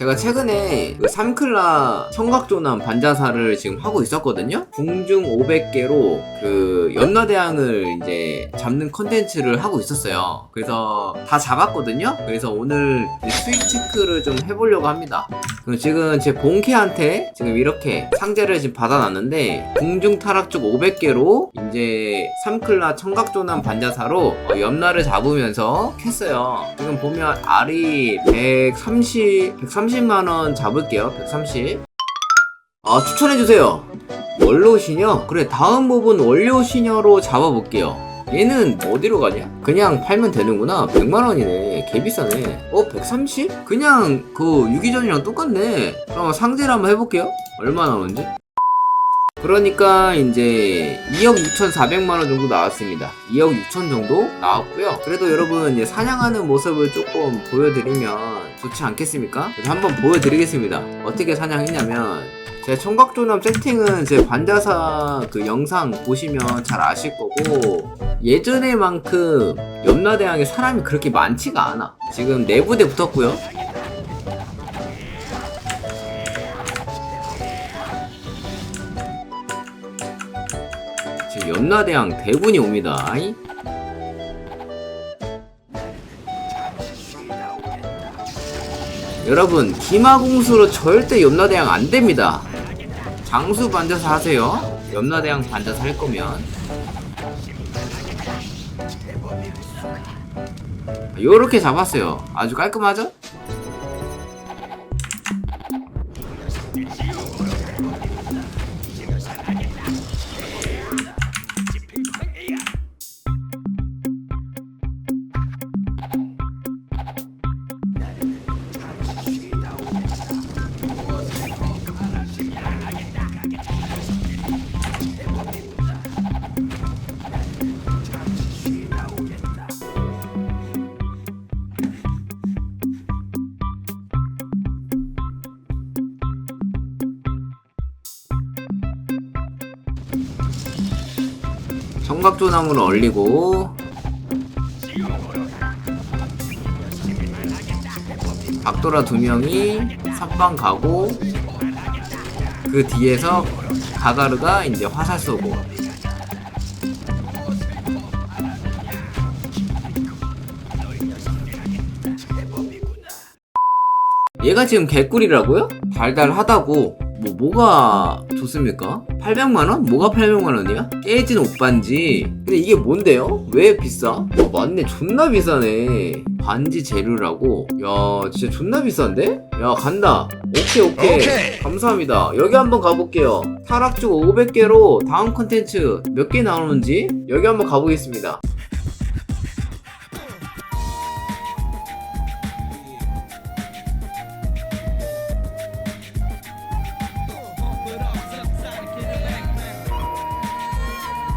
제가 최근에 그 삼클라 청각조남 반자사를 지금 하고 있었거든요. 궁중 500개로 그 연나대왕을 이제 잡는 컨텐츠를 하고 있었어요. 그래서 다 잡았거든요. 그래서 오늘 수익 체크를 좀 해보려고 합니다. 그럼 지금 제 본캐한테 지금 이렇게 상자를 지금 받아놨는데 궁중 타락쪽 500개로 이제 삼클라 청각조남 반자사로 어, 염라를 잡으면서 캤어요. 지금 보면 알이 130, 130 만원 잡을게요. 130. 아, 추천해주세요. 원로 시녀? 그래, 다음 부분 원료 시녀로 잡아볼게요. 얘는 어디로 가냐? 그냥 팔면 되는구나. 100만원이네. 개 비싸네. 어, 130? 그냥 그 유기전이랑 똑같네. 그럼 상대를 한번 해볼게요. 얼마 나오는지. 그러니까 이제 2억 6,400만 원 정도 나왔습니다. 2억 6천 정도 나왔고요. 그래도 여러분 이제 사냥하는 모습을 조금 보여드리면 좋지 않겠습니까? 그래서 한번 보여드리겠습니다. 어떻게 사냥했냐면 제 청각조남 세팅은 제 반자사 그 영상 보시면 잘 아실 거고 예전에만큼 염라대왕에 사람이 그렇게 많지가 않아. 지금 네 부대 붙었고요. 지금 염라대왕 대군이 옵니다. 여러분 기마공수로 절대 염라대왕 안 됩니다. 장수 반자사 하세요. 염라대왕 반자사 할 거면 요렇게 잡았어요. 아주 깔끔하죠? 청각조나무를 얼리고. 박도라 두 명이 선방 가고 그 뒤에서 가가르가 이제 화살 쏘고. 얘가 지금 개꿀이라고요? 달달하다고 뭐 뭐가 좋습니까? 800만원? 뭐가 800만원이야? 깨진 옷반지 근데 이게 뭔데요? 왜 비싸? 어, 맞네 존나 비싸네 반지 재료라고 야 진짜 존나 비싼데? 야 간다 오케이 오케이, 오케이. 감사합니다 여기 한번 가볼게요 타락주 500개로 다음 컨텐츠 몇 개 나오는지 여기 한번 가보겠습니다